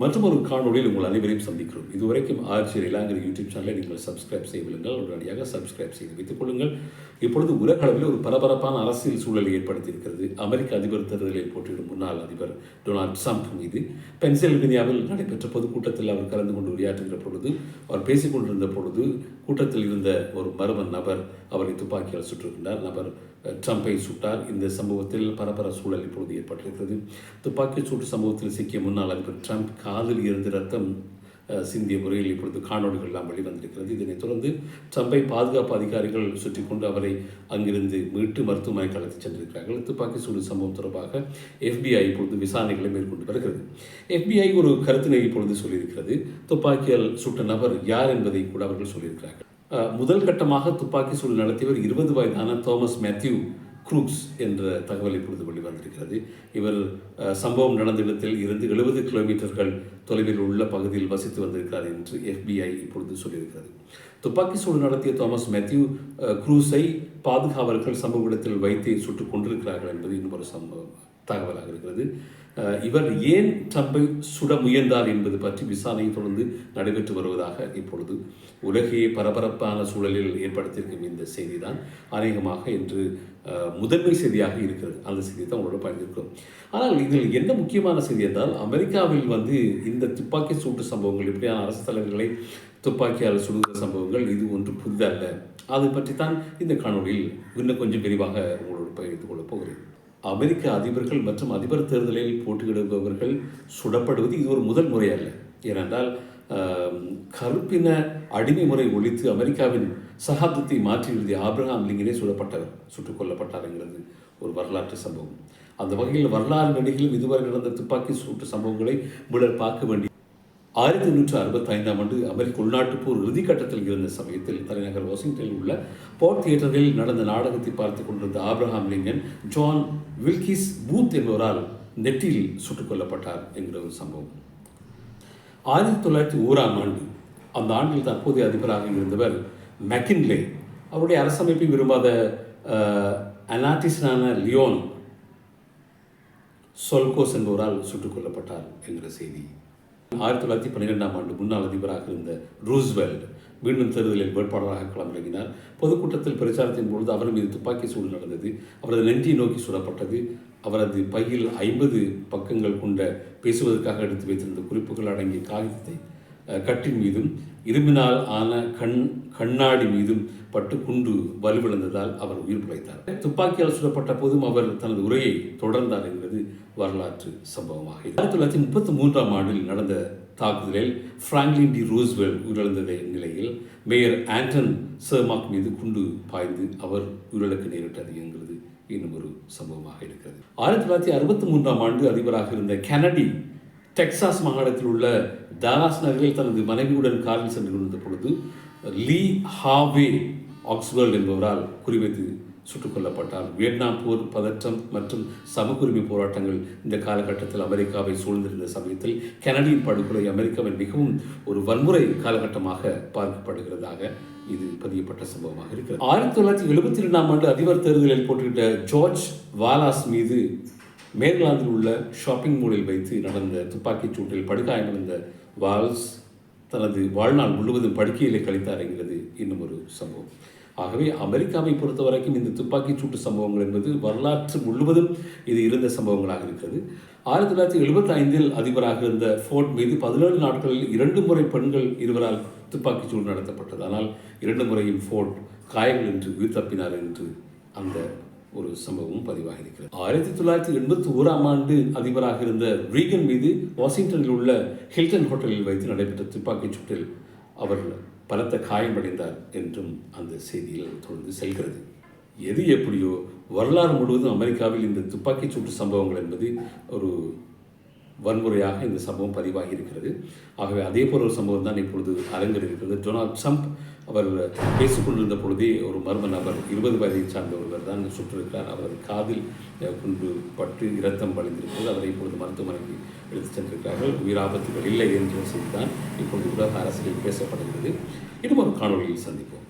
மற்றும் ஒரு காணொளியில் உங்கள் அனைவரையும் சந்திக்கிறோம். இதுவரைக்கும் ஆர்ஜி ரிலாங்கிற யூடியூப் சேனலை நீங்கள் சப்ஸ்கிரைப் செய்வீர்கள் உடனடியாக சப்ஸ்கிரைப் செய்து வைத்துக் கொள்ளுங்கள். இப்பொழுது உலக அளவில் ஒரு பரபரப்பான அரசியல் சூழலை ஏற்படுத்தியிருக்கிறது. அமெரிக்க அதிபர் தேர்தலில் போட்டியிடும் முன்னாள் அதிபர் டொனால்ட் ட்ரம்ப் மீது. பென்சில்வேனியாவில் நடைபெற்ற பொதுக்கூட்டத்தில் அவர் கலந்து கொண்டு உரையாற்றுகிற பொழுது அவர் பேசிக்கொண்டிருந்த பொழுது கூட்டத்தில் இருந்த ஒரு மர்ம நபர் அவரை துப்பாக்கியால் சுற்றிருக்கின்றார் நபர் ட்ரம்ப்பை ட்ரம்பை சுட்டார். இந்த சம்பவத்தில் பரபர சூழல் இப்பொழுது ஏற்பட்டிருக்கிறது. துப்பாக்கி சூட்டு சம்பவத்தில் சிக்கிய முன்னாள் அதிபர் ட்ரம்ப் காதில் இருந்து ரத்தம் சிந்திய முறையில் இப்பொழுது காணொலிகள் எல்லாம் வெளிவந்திருக்கிறது. இதனைத் தொடர்ந்து ட்ரம்பை பாதுகாப்பு அதிகாரிகள் சுற்றி கொண்டு அவரை அங்கிருந்து மீட்டு மருத்துவமனைக்கு அழைத்துச் சென்றிருக்கிறார்கள். துப்பாக்கி சூடு சம்பவம் தொடர்பாக எஃபிஐ இப்பொழுது விசாரணைகளை மேற்கொண்டு வருகிறது. எஃபிஐ ஒரு கருத்தினை இப்பொழுது சொல்லியிருக்கிறது. துப்பாக்கியால் சுட்ட நபர் யார் என்பதை கூட அவர்கள் சொல்லியிருக்கிறார்கள். முதல் கட்டமாக துப்பாக்கி சூடு நடத்தியவர் இருபது வயதான தோமஸ் மேத்யூ குரூக்ஸ் என்ற தகவல் இப்பொழுது வெளிவந்திருக்கிறது இவர் சம்பவம் நடந்த இடத்தில் இருந்து எழுபது கிலோமீட்டர்கள் தொலைவில் உள்ள பகுதியில் வசித்து வந்திருக்கிறார் என்று எஃபிஐ இப்பொழுது சொல்லியிருக்கிறது. துப்பாக்கி சூடு நடத்திய தோமஸ் மேத்யூ குரூஸை பாதுகாவலர்கள் சம்பவ இடத்தில் வைத்து சுட்டுக் கொண்டிருக்கிறார்கள் என்பது இன்னும் ஒரு சம்பவம். தகவலாக இருக்கிறது. இவர் ஏன் ட்ரம்பை சுட முயன்றார் என்பது பற்றி விசாரணை தொடர்ந்து நடைபெற்று வருவதாக இப்பொழுது உலகையே பரபரப்பான சூழலில் ஏற்படுத்தியிருக்கும் இந்த செய்தி தான் அநேகமாக இன்று முதன்மை செய்தியாக இருக்கிறது. அந்த செய்தி தான் உங்களோட பகிர்ந்திருக்கிறோம். ஆனால் இதில் என்ன முக்கியமான செய்தி என்றால் அமெரிக்காவில் வந்து இந்த துப்பாக்கி சூட்டு சம்பவங்கள் இப்படியான அரசு தலைவர்களை துப்பாக்கியால் சுடுகிற சம்பவங்கள் இது ஒன்று புதிதல்ல. அது பற்றி தான் இந்த காணொளியில் இன்னும் கொஞ்சம் விரிவாக உங்களோடு பகிர்ந்து கொள்ளப் போகிறேன். அமெரிக்க அதிபர்கள் மற்றும் அதிபர் தேர்தலில் போட்டியிடுபவர்கள் சுடப்படுவது இது ஒரு முதல் முறையல்ல ஏனென்றால் கருப்பின அடிமை முறை ஒழித்து அமெரிக்காவின் சகாப்தத்தை மாற்றி ஆப்ரஹாம் லிங்கனே சுடப்பட்டவர் சுட்டுக் கொல்லப்பட்டார்ங்கிறது ஒரு வரலாற்று சம்பவம். அந்த வகையில் வரலாறு நடிகளும் இதுவரை நடந்த துப்பாக்கி சூட்டு சம்பவங்களை முழர் பார்க்க வேண்டிய ஆயிரத்தி எண்ணூற்று அறுபத்தி ஐந்தாம் ஆண்டு அமெரிக்க உள்நாட்டுப் போர் இறுதிக்கட்டத்தில் இருந்த சமயத்தில் தலைநகர் வாஷிங்டனில் உள்ள போர்ட் தியேட்டரில் நடந்த நாடகத்தை பார்த்துக் கொண்டிருந்த Abraham Lincoln John Wilkes Booth என்பவரால் நெற்றியில் சுட்டுக் கொல்லப்பட்டார் என்கிற ஒரு சம்பவம். ஆயிரத்தி தொள்ளாயிரத்தி ஓராம் ஆண்டு அந்த ஆண்டில் தற்போதைய அதிபராக இருந்தவர் மெக்கின்லே. அவருடைய அரசமைப்பை விரும்பாத அனாட்டிஸ்டான லியோன் சொல்கோஸ் என்பவரால் சுட்டுக் கொல்லப்பட்டார் என்கிற செய்தி. ஆயிரத்தி தொள்ளாயிரத்தி பன்னிரெண்டாம் ஆண்டு முன்னாள் அதிபராக இருந்த ரூஸ்வெல்ட் மீண்டும் தேர்தலில் வேட்பாளராக களமிறங்கினார். பொதுக்கூட்டத்தில் பிரச்சாரத்தின் பொழுது அவர் மீது துப்பாக்கி சூடு நடந்தது அவரது நெஞ்சியை நோக்கி சுடப்பட்டது அவரது பையில் ஐம்பது பக்கங்கள் கொண்ட பேசுவதற்காக எடுத்து வைத்திருந்த குறிப்புகள் அடங்கிய காகிதத்தை கட்டின் மீதும் இரும்பினால் ஆன கண் கண்ணாடி மீதும் பட்டு குண்டு வலுவிழந்ததால் அவர் உயிர் பிழைத்தார். துப்பாக்கியால் சுடப்பட்ட போதும் அவர் தனது உரையை தொடர்ந்தார் என்பது வரலாற்று சம்பவமாக ஆயிரத்தி தொள்ளாயிரத்தி முப்பத்தி மூன்றாம் ஆண்டில் நடந்த தாக்குதலில் பிராங்க்லின் டி ரூஸ்வெல் உயிரிழந்த நிலையில் மேயர் ஆண்டன் சர்மாக் மீது குண்டு பாய்ந்து அவர் உயிரிழக்க நேரிட்டது என்கிறது இன்னும் ஒரு சம்பவமாக இருக்கிறது. ஆயிரத்தி தொள்ளாயிரத்தி அறுபத்தி மூன்றாம் ஆண்டு அதிபராக இருந்த கெனடி டெக்சாஸ் மாகாணத்தில் உள்ள டாலாஸ் நகரில் தனது மனைவியுடன் காரில் சென்று கொண்டிருந்த பொழுது லீ ஹாவே ஆக்ஸ்வெல் என்பவரால் குறிவைத்து சுட்டுக் கொல்லப்பட்டார். வியட்நாம் போர் பதற்றம் மற்றும் சமக்குரிமை போராட்டங்கள் இந்த காலகட்டத்தில் அமெரிக்காவை சூழ்ந்திருந்த சமயத்தில் கெனடியின் படுகொலை அமெரிக்காவின் மிகவும் ஒரு வன்முறை காலகட்டமாக பார்க்கப்படுகிறதாக இது பதியப்பட்ட சம்பவமாக இருக்கிறது. ஆயிரத்தி தொள்ளாயிரத்தி எழுபத்தி ரெண்டாம் ஆண்டு அதிபர் தேர்தலில் போட்டியிட்ட ஜார்ஜ் வாலாஸ் மீது மேற்லாந்தில் உள்ள ஷாப்பிங் மாலில் வைத்து நடந்த துப்பாக்கிச் சூட்டில் படுகாயமடைந்த வால்ஸ் தனது வாழ்நாள் முழுவதும் படுக்கையிலே கழித்தார் என்கிறது இன்னும் ஒரு சம்பவம். ஆகவே அமெரிக்காவை பொறுத்த வரைக்கும் இந்த துப்பாக்கிச் சூட்டு சம்பவங்கள் என்பது வரலாற்று முழுவதும் இது இருந்த சம்பவங்களாக இருக்கிறது. ஆயிரத்தி தொள்ளாயிரத்தி எழுபத்தி ஐந்தில் அதிபராக இருந்த ஃபோர்ட் மீது பதினேழு நாட்களில் இரண்டு முறை பெண்கள் இருவரால் துப்பாக்கிச் சூடு நடத்தப்பட்டது. ஆனால் இரண்டு முறையும் ஃபோர்ட் காயங்கள் என்று உயிர் தப்பினார் என்று அந்த ஒரு சம்பவம் பதிவாக இருக்கிறது ஆயிரத்தி தொள்ளாயிரத்தி எண்பத்தி ஓராம் ஆண்டு அதிபராக இருந்த ரீகன் மீது வாஷிங்டனில் உள்ள ஹில்டன் ஹோட்டலில் வைத்து நடைபெற்ற துப்பாக்கிச் சூட்டில் அவர் பலத்த காயமடைந்தார் என்றும் அந்த செய்தியில் தொடர்ந்து செல்கிறது. எது எப்படியோ வரலாறு முழுவதும் அமெரிக்காவில் இந்த துப்பாக்கிச் சூட்டு சம்பவங்கள் என்பது ஒரு வன்முறையாக இந்த சம்பவம் பதிவாகி இருக்கிறது ஆகவே அதே போல ஒரு சம்பவம் தான் இப்பொழுது அரங்கில் இருக்கிறது டொனால்ட் ட்ரம்ப் அவர் பேசிக்கொண்டிருந்த பொழுதே ஒரு மர்ம நபர் இருபது வயதை சார்ந்த ஒருவர் தான் சுற்றிருக்கிறார். அவரது காதில் குண்டு பட்டு இரத்தம் வழிந்திருக்கிறது. அவரை இப்பொழுது மருத்துவமனைக்கு எடுத்துச் சென்றிருக்கிறார்கள். உயிராபத்துகள் இல்லை என்ற செய்திதான் இப்பொழுது உலக அரசியலில் பேசப்படுகிறது. இன்னும் ஒரு காணொலியில் சந்திப்போம்.